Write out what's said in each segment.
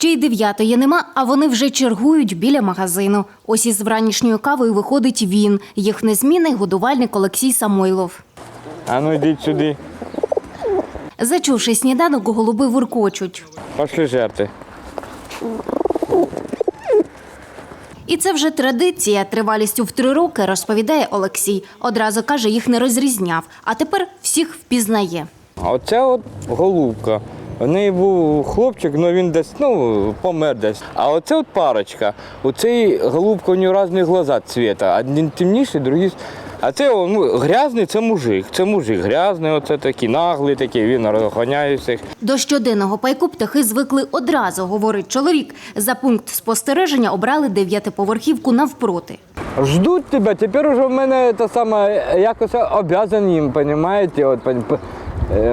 Ще й дев'ятої нема, а вони вже чергують біля магазину. Ось із вранішньою кавою виходить він, їх незмінний годувальник Олексій Самойлов. А ну йдіть сюди. Зачувши сніданок, голуби вуркочуть. Пошли жерти. І це вже традиція. Тривалістю в три роки розповідає Олексій. Одразу каже, їх не розрізняв, а тепер всіх впізнає. А оце от голубка. У неї був хлопчик, але він десь ну, помер десь. А оце от парочка. У цій голубка у нього різні глаза цвіта. Один темніший, другий. А це о, ну, грязний це мужик. Це мужик грязний, оце такий наглий, такий, він розганяє всіх. До щоденного пайку птахи звикли одразу, говорить чоловік. За пункт спостереження обрали дев'ятиповерхівку навпроти. Ждуть тебе, тепер уже в мене те саме, якось обязан їм, розумієте? От,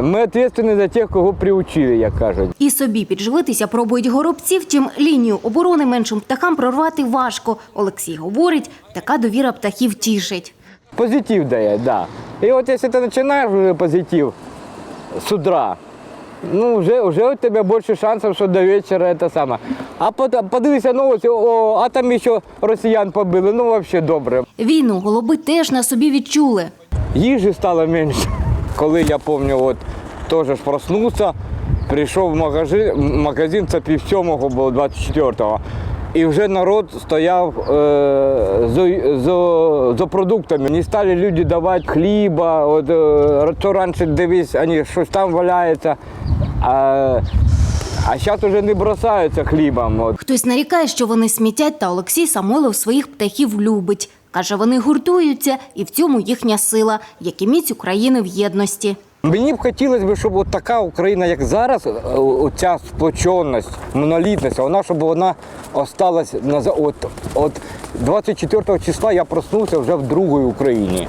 ми відповідальні за тих, кого приучили, як кажуть. І собі підживитися пробують горобці, втім лінію оборони меншим птахам прорвати важко. Олексій говорить, така довіра птахів тішить. Позитив дає, да. І от якщо ти починаєш вже позитив з утра, ну вже, вже у тебе більше шансів, що до вечора це саме. А под- подивися новості, о, а там ще росіян побили, ну взагалі добре. Війну голуби теж на собі відчули. Їжі стало менше. Коли я пам'ятаю, от теж ж проснувся, прийшов в магазин, магазин це пів сьомого було 24-го. І вже народ стояв е, за, за, за продуктами. Не стали люди давати хліба, от, е, що раніше дивись, вони щось там валяється. А, а зараз вже не бросаються хлібом. Хтось нарікає, що вони смітять, та Олексій Самойлов своїх птахів любить. Каже, вони гуртуються, і в цьому їхня сила, як і міць України в єдності. Мені б хотілося б, щоб от така Україна, як зараз, е, оця сплоченість, монолітність, вона щоб вона осталась наза- От, от 24 числа я проснувся вже в другій Україні.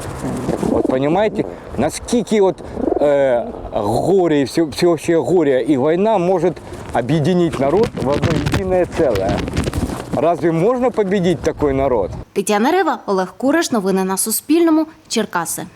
От розумієте, наскільки от, е, горе, всеобщее горе і війна може об'єднати народ в одно єдине ціле. Разве можна победить такой народ? Тетяна Рева, Олег Кураш. Новини на Суспільному. Черкаси.